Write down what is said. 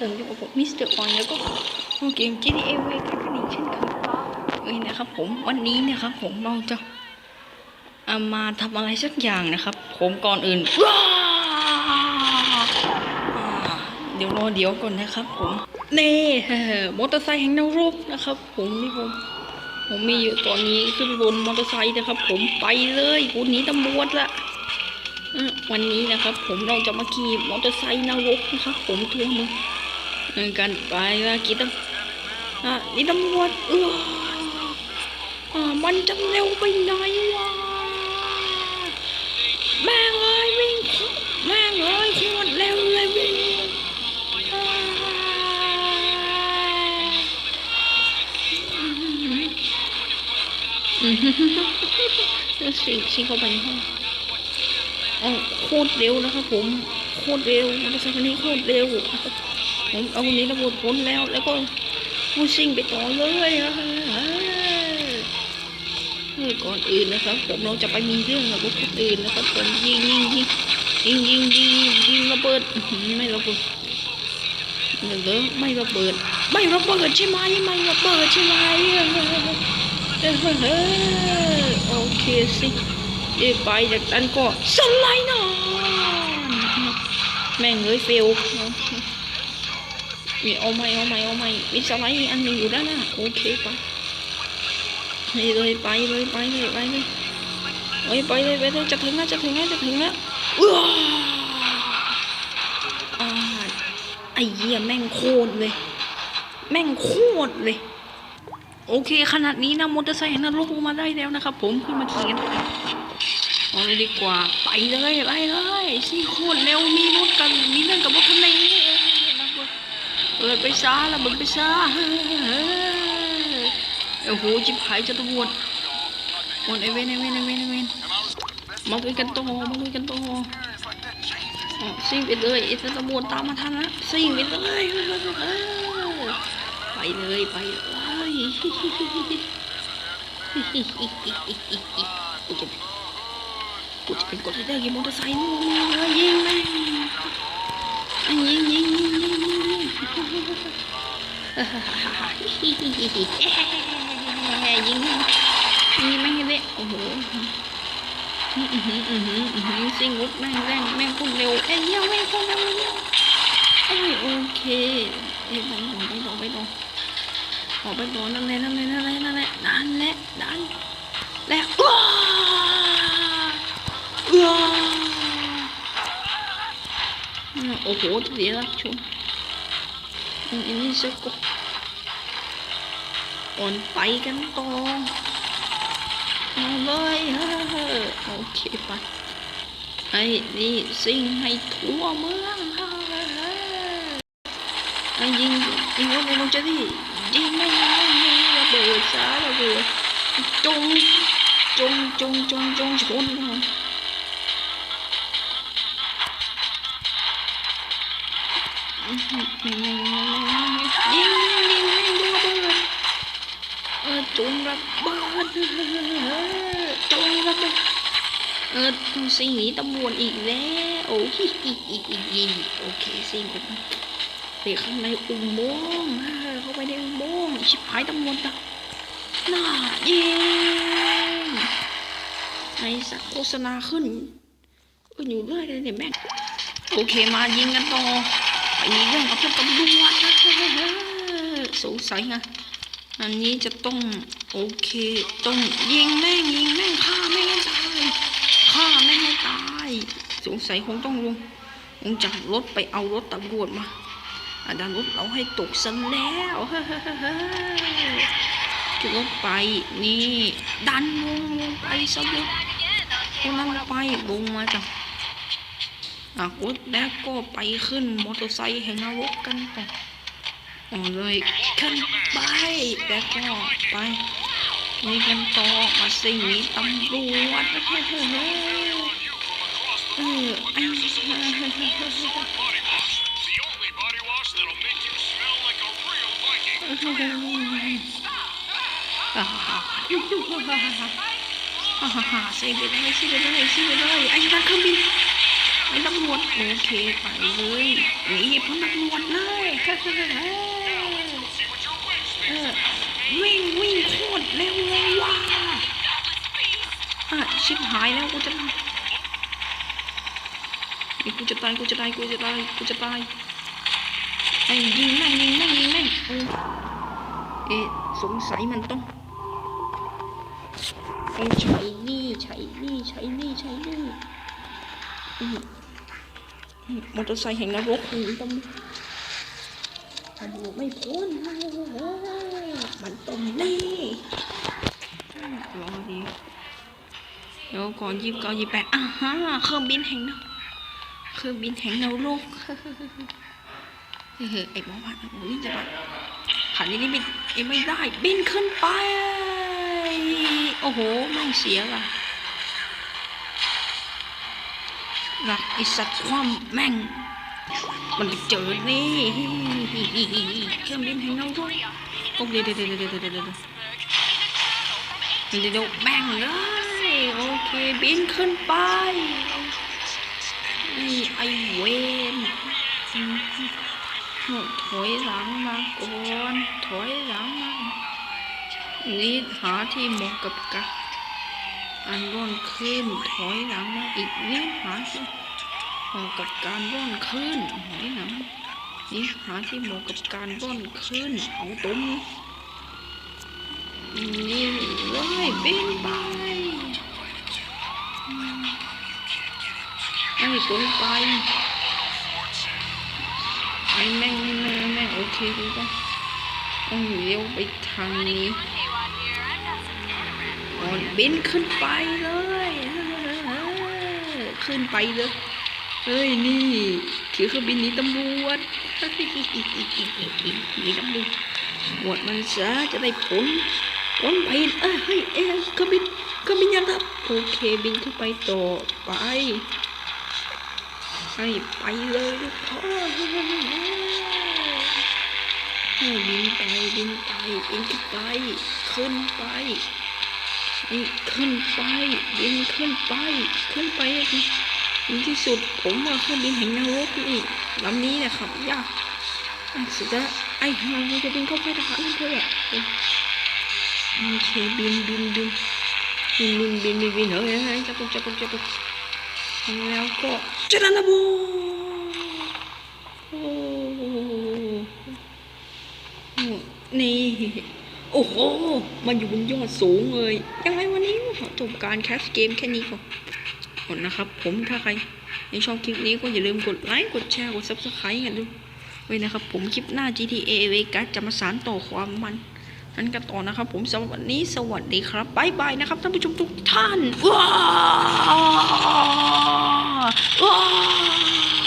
นะครับผมอยู่กับผมมิสเตอร์ออยแล้วก็เกม GTA V กันกันอีกเช่นเคยเอ้ยนะครับ ผมวันนี้นี่ยครับ ผมเราจะเอามาทำอะไรสักอย่างนะครับ ผมก่อนอื่นว้าเดี๋ยวรอเดี๋ยวก่อนนะครับ ผมนี่มอเตอร์ไซค์แห่งนรกนะครับ ผมนี่ผมผมมีอยู่ตอนนี้ขึ้นบนมอเตอร์ไซค์นะครับ ผมไปเลยกูหนีตำรวจละวันนี้นะครับ ผมเราจะมาขี่มอเตอร์ไซค์นรกนะครับ ผมทัวร์มึงเออ กันไปว่ากี่ตำอะนี่ตำรวจเอออ่ามันจะเร็วไปไหนวะแม่งเลยวิ่งแม่งเลยโคตรเร็วเลยวิ่งอ่าอืมสิสิเข้าไปในห้องโอ้โคตรเร็วนะครับผมโคตรเร็วมอเตอร์ไซค์คันนี้โคตรเร็ว ผมเอาคนนี้ระเบิดพ้นแล้ว แล้วก็ผู้ซิ่งไปต่อเลยอะเฮ้ยก่อนอื่นนะครับ ผมเราจะไปมีเรื่องกับคนอื่นนะครับ ผมยิงยิงยิงยิงยิงยิงยิงระเบิดไม่ระเบิดเดี๋ยวเดี๋ยวไม่ระเบิด ไม่ระเบิดใช่ไหมไม่ระเบิดใช่ไหมโอเคสิเอ้ยไปจากนั้นก็สไลด์นอนแม่งเลยเฟล มีเอาไม่เอาไม่เอาไม่มีสไลด์อันหนึ่งอยู่ด้านหน้าโอเคไปไปเลยไปเลยไปเลยไปเลยเอ้ยไปเลยไปเลยจะถึงแล้วจะถึงแล้วจะถึงแล้วว้าอ่าไอ้เหี้ยแม่งโคตรเลย แม่งโคตรเลย โอเคขนาดนี้นะมอเตอร์ไซค์นั้นลงมาได้แล้วนะครับ ผมขึ้นมาขี่กันเอาเลยดีกว่าไปเลยไปเลยสี่โคตรเร็วมีรถกันมีเรื่องกับรถคันนี้ เปิดไปช้าละเบิดไปช้าโอ้โหจิบหายจะตำรวจหมดไอเวนไอเวนไอเวนไอเวนมาคุยกันต่อมาคุยกันต่ออ๋อซิ่งไปเลยไอ้ตำรวจตามมาทันล้วซิ่งไปเลยไปเลยไปเลยกูจะกูจะเป็นกดที่ได้กี่มอเตอร์ไซค์นู่นเลยยิงแม่ง ยิงยิงยิงยิงยิงยิงยิงไม่ให้เละโอ้โหอือหืออือหืออือหือซิงุดแม่งแม่งแม่งพุ่งเร็วเอ้ยเลี้ยวแม่งพุ่งเร็วเลี้ยวโอ้ยโอเคเอ้ยไปลงไปลงไปลงออกไปลงนั่นแหละนั่นแหละนั่นแหละนั่นแหละนั่นแหละนั่นแหละแล้ว โอ้โหเสียละชนอันนี้สกุอ่อนไปกันต่อเอาเลยเฮ้อโอเคไปไอ้นี่ซิ่งให้ทั่วเมืองเฮ้อไอ้ยิงยิงรถในลงจะที่ยิงไม่ไม่ไม่ระเบิดสาระเบิดจงจงจงจงจงชน มันยิงยิงยิงยิงระเบิดเออจงระเบิดจงระเบิดเออสิงหนีตำรวจอีกแล้วโอ้ฮิฮิฮิฮิฮิโอเคสิงผมไปข้างในอุโมงค์เข้าไปในอุโมงค์ชิบหายตำรวจดักหน้ายิงไอ้สักโฆษณาขึ้นก็อยู่เรื่อยเลยเนี่ยแม่งโอเคมายิงกันต่อ ไปมีเรื่องกับพวกตำรวจนะสงสัยไงอันนี้จะต้องโอเค ต้องยิงแม่งยิงแม่งฆ่าแม่งให้ตายฆ่าแม่งให้ตาย สงสัยคงต้องลงลงจากรถไปเอารถตำรวจมาอาดันรถเราให้ตกซะแล้วเฮ้ยขึ้นรถไปนี่ ดันลงลงไปซะเลยคนนั้นไปลงมาจ้ะ อะรถแล้วก็ไปขึ้นมอเตอร์ไซค์แห่งนรกกันต่ออ๋อเลยขึ้นไปแล้วก็ไปนี่กันต่อมาสิงตำรวจเฮ้ยเฮ้ยเฮ้ยเออไอ้ Body wash. The only body wash that'll make you smell like a real Viking. อ่าฮ่าฮ่าใส่ไปเลยใส่ไปเลยใส่ไปเลยไอ้นักเครื่องบิน ไอ้ตำรวจโอเคไปเลยหนีพ้นตำรวจเลยฮ่าฮ่าฮ่า See what your wings เออวิ่งวิ่งโคตรเร็วเลยว่ะอะชิบหายแล้วกูจะไอ้กูจะตายกูจะตายกูจะตายกูจะตายไอ้ยิงแม่งยิงแม่งยิงแม่งเออเอ๊ะสงสัยมันต้องต้องใช้นี่ใช้นี่ใช้นี่ใช้นี่อื มอเตอร์ไซค์แห่งนรกนี่ต้องตำรวจไม่พ้นมันตรงนี้รอดีเดี๋ยวก่อนยี่สิบเก้ายี่สิบแปดอ่าฮะเครื่องบินแห่งนรกเครื่องบินแห่งนรกเฮ้ยไอ้บ้าผ่าโอ้ยจะผ่านผ่านนี่นี่บินเอ้ยไม่ได้บินขึ้นไป โอ้โหไม่เสียละ หลักอิสัตความแม่ง มันไปเจอนี่เครื่องบินแห่งนรอ้ดี๋ยวเยวเดี๋ยวเดี๋ยวเดี๋ยวเดี๋ยวเดี๋ยวแม่งเลยโอเคบินขึ้นไปนี่ไอเวนถอยหลังมาก่อนถอยหลังมานี่หาที่เหมาะกับกัน อันร่อนขึ้นถอยหลังมาอีกนิดหาที่เหมาะกับการร่อนขึ้นหอยหนังนี่หาที่เหมาะกับการร่อนขึ้นเอาตรงนี้นี่ว้ายเป็นไปไอ้ตรงไปไอ้แม่งแม่งแม่งแม่งโอเคดูป่ะต้องเลี้ยวไปทางนี้ อนบินขึ้นไปเลยขึ้นไปเลยเฮ้ยนี่คือเครื่องบินหนีตำรวจหนีตำรวจหมดมันซะจะได้ผลผลผิดเอ้ยเฮ้ยเอ้ยเครื่องบินเครื่องบินยังครับโอเคบินขึ้นไปต่อไปให้ไปเลยลูกพ่อบินไปบินไปบินขึ้นไปขึ้นไป ขึ้นไปบินขึ้นไป ขึ้นไปให้ถึงในที่สุด ผมว่าเครื่องบินแห่งนรกนี่ลำนี้นะครับยากสุดละไอ้เฮาจะบินเข้าไปทหารเพื่อโอเคบินบินบินบินบินบินบินบินเฮ้ยเฮ้ยจับปุ๊บจับปุ๊บจับปุ๊บแล้วก็จะดันะบูโอ้นี่ โอ้โห มันอยู่บนยอดสูงเลย ยังไงวันนี้ขอจบการแคสเกมแค่นี้ก่อนก่อนะครับ ผมถ้าใครยังชอบคลิปนี้ก็อย่าลืมกดไลค์ กดแชร์ กด subscribe กันด้วยนะครับ ผมคลิปหน้า GTA v e g a จะมาสานต่อความมัน นั้นกันต่อนะครับ ผมสำหรับวันนี้สวัสดีครับบ๊ายบายนะครับท่านผู้ชมทุกท่านว้าวว้าว